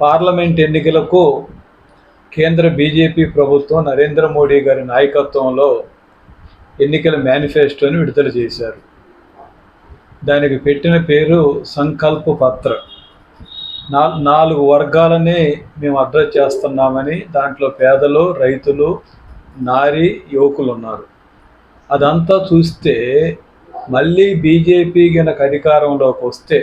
Parliament ఎన్నికలకు కేంద్ర BJP ప్రభుత్వం నరేంద్ర మోడీ గారి నాయకత్వంలో ఎన్నికల మేనిఫెస్టోని విడుదల చేశారు. దానికి పెట్టిన పేరు సంకల్ప పత్ర. నాలుగు వర్గాలని మేము అడ్రస్ చేస్తున్నామని దాంట్లో పేదలు రైతులు నారి యువకులు ఉన్నారు. అదంతా చూస్తే మళ్ళీ బీజేపీ గనక అధికారంలోకి వస్తే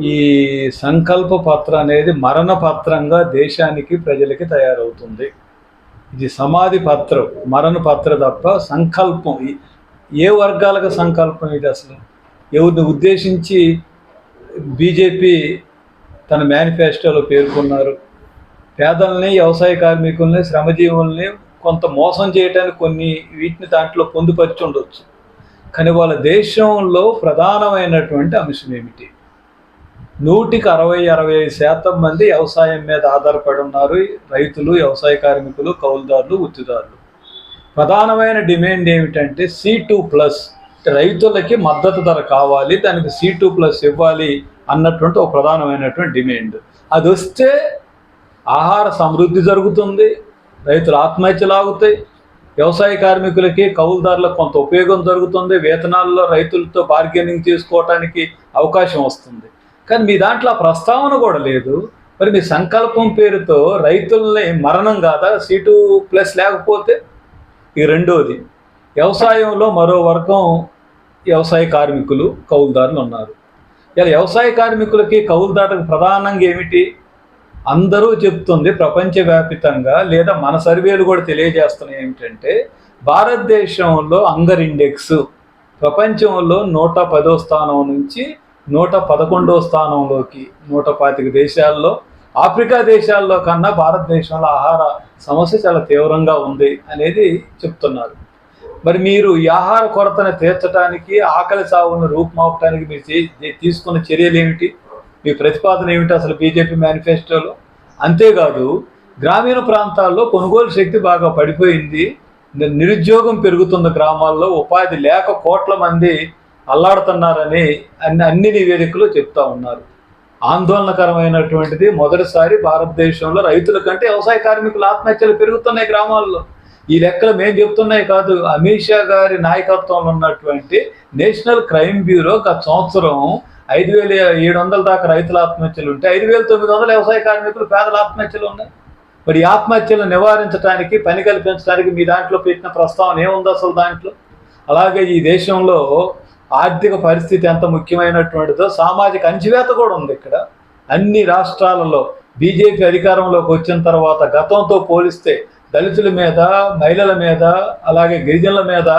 ఈ సంకల్ప పత్ర అనేది మరణ పత్రంగా దేశానికి ప్రజలకి తయారవుతుంది. ఇది సమాధి పత్రం మరణ పత్ర తప్ప సంకల్పం. ఏ వర్గాలకు సంకల్పం ఇది అసలు? ఎవరిని ఉద్దేశించి బీజేపీ తన మేనిఫెస్టోలో పేర్కొన్నారు? పేదల్ని వ్యవసాయ కార్మికుల్ని శ్రమజీవుల్ని కొంత మోసం చేయడానికి కొన్ని వీటిని దాంట్లో పొందుపరిచి ఉండొచ్చు. కానీ వాళ్ళ దేశంలో ప్రధానమైనటువంటి అంశం ఏమిటి? నూటికి అరవై అరవై ఐదు శాతం మంది వ్యవసాయం మీద ఆధారపడి ఉన్నారు. రైతులు వ్యవసాయ కార్మికులు కౌలుదారులు వృత్తిదారులు. ప్రధానమైన డిమాండ్ ఏమిటంటే సి టూ ప్లస్. రైతులకి మద్దతు ధర కావాలి దానికి సి టూ ప్లస్ ఇవ్వాలి అన్నటువంటి ఒక ప్రధానమైనటువంటి డిమాండ్. అది వస్తే ఆహార సమృద్ధి జరుగుతుంది రైతులు ఆత్మహత్యలు ఆగుతాయి వ్యవసాయ కార్మికులకి కౌలుదారులకు కొంత ఉపయోగం జరుగుతుంది వేతనాల్లో రైతులతో బార్గెనింగ్ చేసుకోవటానికి అవకాశం వస్తుంది. కానీ మీ దాంట్లో ప్రస్తావన కూడా లేదు. మరి మీ సంకల్పం పేరుతో రైతుల్ని మరణం కాదా? సీటు ప్లస్ లేకపోతే ఈ రెండోది వ్యవసాయంలో మరో వర్గం వ్యవసాయ కార్మికులు కౌలుదారులు ఉన్నారు. ఇలా వ్యవసాయ కార్మికులకి కౌలుదారులకు ప్రధానంగా ఏమిటి? అందరూ చెప్తుంది ప్రపంచవ్యాపితంగా లేదా మన సర్వేలు కూడా తెలియజేస్తున్నాయి ఏమిటంటే భారతదేశంలో అంగర్ ఇండెక్స్ ప్రపంచంలో నూట పదో స్థానం నుంచి నూట పదకొండవ స్థానంలోకి నూట పాతిక దేశాల్లో ఆఫ్రికా దేశాల్లో కన్నా భారతదేశంలో ఆహార సమస్య చాలా తీవ్రంగా ఉంది అనేది చెప్తున్నారు. మరి మీరు ఈ ఆహార కొరతను తీర్చడానికి ఆకలి సాగును రూపుమాపటానికి మీరు తీసుకున్న చర్యలు ఏమిటి? మీ ప్రతిపాదన ఏమిటి అసలు బీజేపీ మేనిఫెస్టోలో? అంతేకాదు గ్రామీణ ప్రాంతాల్లో కొనుగోలు శక్తి బాగా పడిపోయింది. నిరుద్యోగం పెరుగుతున్న గ్రామాల్లో ఉపాధి లేక కోట్ల మంది అల్లాడుతున్నారని అన్ని అన్ని నివేదికలు చెప్తా ఉన్నారు. ఆందోళనకరమైనటువంటిది మొదటిసారి భారతదేశంలో రైతుల కంటే వ్యవసాయ కార్మికుల ఆత్మహత్యలు పెరుగుతున్నాయి గ్రామాల్లో. ఈ లెక్కలు మేము చెప్తున్నాయి కాదు. అమిత్ షా గారి నాయకత్వంలో ఉన్నటువంటి నేషనల్ క్రైమ్ బ్యూరో గత సంవత్సరం ఐదు వేల ఏడు వందల దాకా రైతుల ఆత్మహత్యలు ఉంటే ఐదు వేల తొమ్మిది వందల వ్యవసాయ కార్మికులు పేదల ఆత్మహత్యలు ఉన్నాయి. మరి ఈ ఆత్మహత్యలను నివారించడానికి పని కల్పించడానికి మీ దాంట్లో పెట్టిన ప్రస్తావన ఏముంది అసలు దాంట్లో? అలాగే ఈ దేశంలో ఆర్థిక పరిస్థితి ఎంత ముఖ్యమైనటువంటిదో సామాజిక అంచివేత కూడా ఉంది ఇక్కడ. అన్ని రాష్ట్రాలలో బీజేపీ అధికారంలోకి వచ్చిన తర్వాత గతంతో పోలిస్తే దళితుల మీద మహిళల మీద అలాగే గిరిజనుల మీద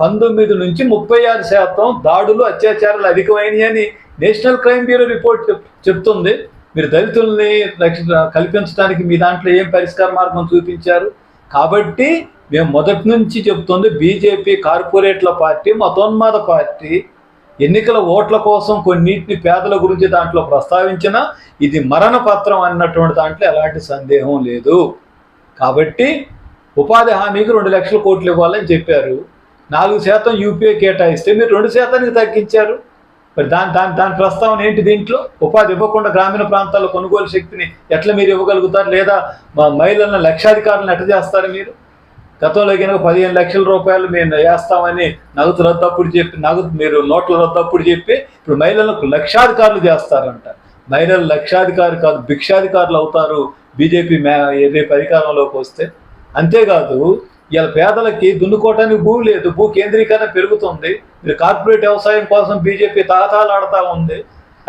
పంతొమ్మిది నుంచి ముప్పై ఆరు శాతం దాడులు అత్యాచారాలు అధికమైనాయని నేషనల్ క్రైమ్ బ్యూరో రిపోర్ట్ చెప్తుంది. మీరు దళితుల్ని రక్ష కల్పించడానికి మీ దాంట్లో ఏం పరిష్కార మార్గం చూపించారు? కాబట్టి మేము మొదటి నుంచి చెప్తుంది బీజేపీ కార్పొరేట్ల పార్టీ మతోన్మాద పార్టీ ఎన్నికల ఓట్ల కోసం కొన్నిటిని పేదల గురించి దాంట్లో ప్రస్తావించిన ఇది మరణ పత్రం అన్నటువంటి దాంట్లో ఎలాంటి సందేహం లేదు. కాబట్టి ఉపాధి హామీకి రెండు లక్షల కోట్లు ఇవ్వాలని చెప్పారు. నాలుగు శాతం యూపీఏ కేటాయిస్తే మీరు రెండు శాతానికి తగ్గించారు. మరి దాని దాని దాని ప్రస్తావన ఏంటి దీంట్లో? ఉపాధి ఇవ్వకుండా గ్రామీణ ప్రాంతాల్లో కొనుగోలు శక్తిని ఎట్లా మీరు ఇవ్వగలుగుతారు? లేదా మా మహిళలను లక్షాధికారులను ఎట్లా చేస్తారు మీరు? గతంలో కనుక పదిహేను లక్షల రూపాయలు మేము వేస్తామని నగదు రద్దప్పుడు చెప్పి నగదు మీరు నోట్ల రద్దప్పుడు చెప్పి ఇప్పుడు మహిళలకు లక్షాధికారులు చేస్తారంట. మహిళలు లక్షాధికారి కాదు భిక్షాధికారులు అవుతారు బీజేపీ మే రేపు అధికారంలోకి వస్తే. అంతేకాదు ఇలా పేదలకి దున్నుకోవటానికి భూమి లేదు భూ కేంద్రీకరణ పెరుగుతుంది. మీరు కార్పొరేట్ వ్యవసాయం కోసం బీజేపీ తాతాలాడుతూ ఉంది.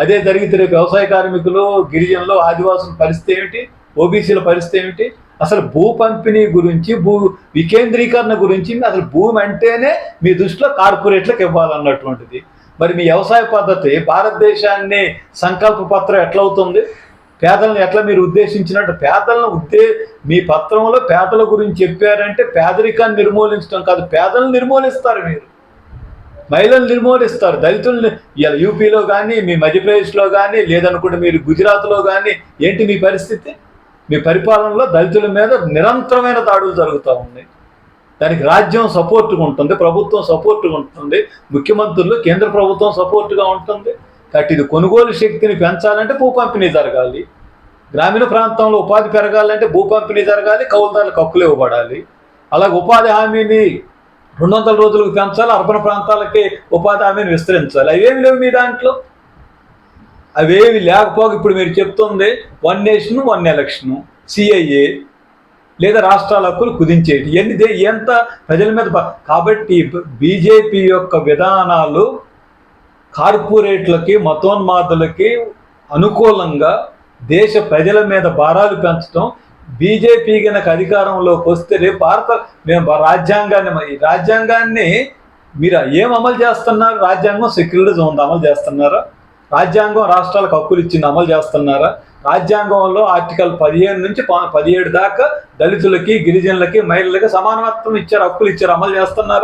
అదే జరిగితే రేపు వ్యవసాయ కార్మికులు గిరిజనులు ఆదివాసుల పరిస్థితి ఏమిటి ఓబీసీల పరిస్థితి ఏమిటి? అసలు భూ పంపిణీ గురించి భూ వికేంద్రీకరణ గురించి అసలు భూమి అంటేనే మీ దృష్టిలో కార్పొరేట్లకు ఇవ్వాలన్నటువంటిది. మరి మీ వ్యవసాయ పద్ధతి భారతదేశాన్ని సంకల్ప పత్రం ఎట్లవుతుంది? పేదలను ఎట్లా మీరు ఉద్దేశించినట్టు? పేదలను ఉద్దే మీ పత్రంలో పేదల గురించి చెప్పారంటే పేదరికాన్ని నిర్మూలించడం కాదు పేదలను నిర్మూలిస్తారు మీరు. మహిళలు నిర్మూలిస్తారు దళితుల్ని ఇలా యూపీలో కానీ మీ మధ్యప్రదేశ్లో కానీ లేదనుకుంటే మీరు గుజరాత్లో కానీ ఏంటి మీ పరిస్థితి? మీ పరిపాలనలో దళితుల మీద నిరంతరమైన దాడులు జరుగుతూ ఉన్నాయి. దానికి రాజ్యం సపోర్ట్గా ఉంటుంది ప్రభుత్వం సపోర్ట్గా ఉంటుంది ముఖ్యమంత్రులు కేంద్ర ప్రభుత్వం సపోర్ట్గా ఉంటుంది. కాబట్టి ఇది కొనుగోలు శక్తిని పెంచాలంటే భూ పంపిణీ జరగాలి. గ్రామీణ ప్రాంతంలో ఉపాధి పెరగాలంటే భూ పంపిణీ జరగాలి కౌలుదారులకు హక్కులు ఇవ్వబడాలి. అలాగే ఉపాధి హామీని రెండు వందల రోజులకు పెంచాలి అర్బన్ ప్రాంతాలకి ఉపాధి హామీని విస్తరించాలి. అవేమి లేవు మీ దాంట్లో? అవేవి లేకపోక ఇప్పుడు మీరు చెప్తుంది one nation one election CIA లేదా రాష్ట్రాల హక్కులు కుదించేటి. ఇవన్నీ ఎంత ప్రజల మీద కాబట్టి బీజేపీ యొక్క విధానాలు కార్పొరేట్లకి మతోన్మాదులకి అనుకూలంగా దేశ ప్రజల మీద భారాలు పెంచడం బీజేపీ కనుక అధికారంలోకి వస్తే రేపు భారత మేము రాజ్యాంగాన్ని ఈ రాజ్యాంగాన్ని మీరు ఏం అమలు చేస్తున్నారు? రాజ్యాంగం సెక్యులరిజం ఉంది అమలు చేస్తున్నారా? రాజ్యాంగం రాష్ట్రాలకు హక్కులు ఇచ్చింది అమలు చేస్తున్నారా? రాజ్యాంగంలో ఆర్టికల్ పదిహేను నుంచి పదిహేడు దాకా దళితులకి గిరిజనులకి మహిళలకి సమానత్వం ఇచ్చారు హక్కులు ఇచ్చారు అమలు చేస్తున్నారా?